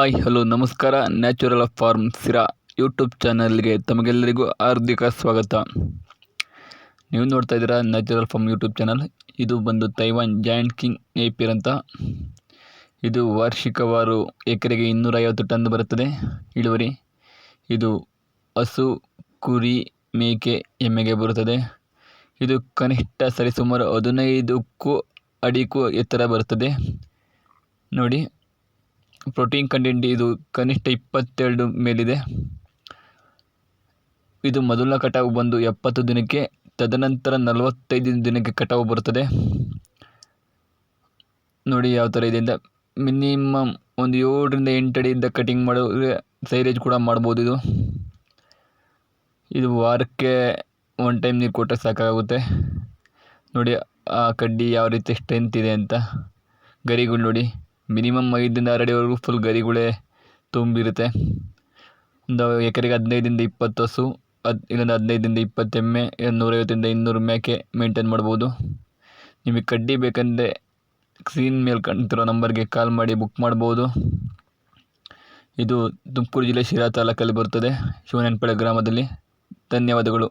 Hi, hello, ನಮಸ್ಕಾರ. Natural farm Sira YouTube ಚಾನಲ್ಗೆ ತಮಗೆಲ್ಲರಿಗೂ ಹಾರ್ದಿಕ ಸ್ವಾಗತ. ನೀವು ನೋಡ್ತಾ ಇದ್ದೀರಾ ನ್ಯಾಚುರಲ್ ಫಾರ್ಮ್ ಯೂಟ್ಯೂಬ್ ಚಾನಲ್. ಇದು ಬಂದು ತೈವಾನ್ ಜಾಯಿಂಟ್ ಕಿಂಗ್ ಏಪಿರ್ ಅಂತ. ಇದು ವಾರ್ಷಿಕವಾರು ಎಕರೆಗೆ ಇನ್ನೂರೈವತ್ತು ಟನ್ ಬರುತ್ತದೆ. ಇಳುವರಿ, ಇದು ಹಸು, ಕುರಿ, ಮೇಕೆ, ಎಮ್ಮೆಗೆ ಬರುತ್ತದೆ. ಇದು ಕನಿಷ್ಠ ಸರಿಸುಮಾರು ಹದಿನೈದಕ್ಕೂ ಅಡಿಗೂ ಎತ್ತರ ಬರುತ್ತದೆ. ನೋಡಿ ಪ್ರೋಟೀನ್ ಕಂಟೆಂಟ್ ಇದು ಕನಿಷ್ಠ ಇಪ್ಪತ್ತೆರಡು ಮೇಲಿದೆ. ಇದು ಮೊದಲ ಕಟಾವು ಬಂದು ಎಪ್ಪತ್ತು ದಿನಕ್ಕೆ, ತದನಂತರ ನಲವತ್ತೈದು ದಿನಕ್ಕೆ ಕಟಾವು ಬರುತ್ತದೆ. ನೋಡಿ ಯಾವ ಥರ ಇದೆ ಮಿನಿಮಮ್ ಒಂದು ಏಳರಿಂದ ಎಂಟು ಅಡಿಯಿಂದ ಕಟಿಂಗ್ ಮಾಡಿದ್ರೆ ಸೈರೇಜ್ ಕೂಡ ಮಾಡ್ಬೋದು ಇದು. ಇದು ವಾರಕ್ಕೆ ಒನ್ ಟೈಮ್ ನೀರು ಕೊಟ್ಟರೆ ಸಾಕಾಗುತ್ತೆ. ನೋಡಿ ಆ ಕಡ್ಡಿ ಯಾವ ರೀತಿ ಸ್ಟ್ರೆಂತ್ ಇದೆ ಅಂತ. ಗರಿಗಳು ನೋಡಿ. ಮಿನಿಮಮ್ ಐದರಿಂದ ಆರು ಅಡಿವರೆಗೂ ಫುಲ್ ಗರಿಗಳೇ ತುಂಬಿರುತ್ತೆ. ಒಂದು ಎಕರೆಗೆ ಹದಿನೈದರಿಂದ ಇಪ್ಪತ್ತು ಹಸು ಅದು ಇನ್ನೊಂದು ಹದಿನೈದರಿಂದ ಇಪ್ಪತ್ತು ಎಮ್ಮೆ ನೂರೈವತ್ತರಿಂದ ಇನ್ನೂರು ಮೇಕೆ ಮೇಂಟೈನ್ ಮಾಡ್ಬೋದು. ನಿಮಗೆ ಕಡ್ಡಿ ಬೇಕಂದರೆ ಸ್ಕ್ರೀನ್ ಮೇಲೆ ಕಾಣ್ತಿರೋ ನಂಬರ್ಗೆ ಕಾಲ್ ಮಾಡಿ ಬುಕ್ ಮಾಡ್ಬೋದು. ಇದು ತುಮಕೂರು ಜಿಲ್ಲೆ ಶಿರಾ ತಾಲೂಕಲ್ಲಿ ಬರ್ತದೆ ಶಿವನಪೇಟೆ ಗ್ರಾಮದಲ್ಲಿ. ಧನ್ಯವಾದಗಳು.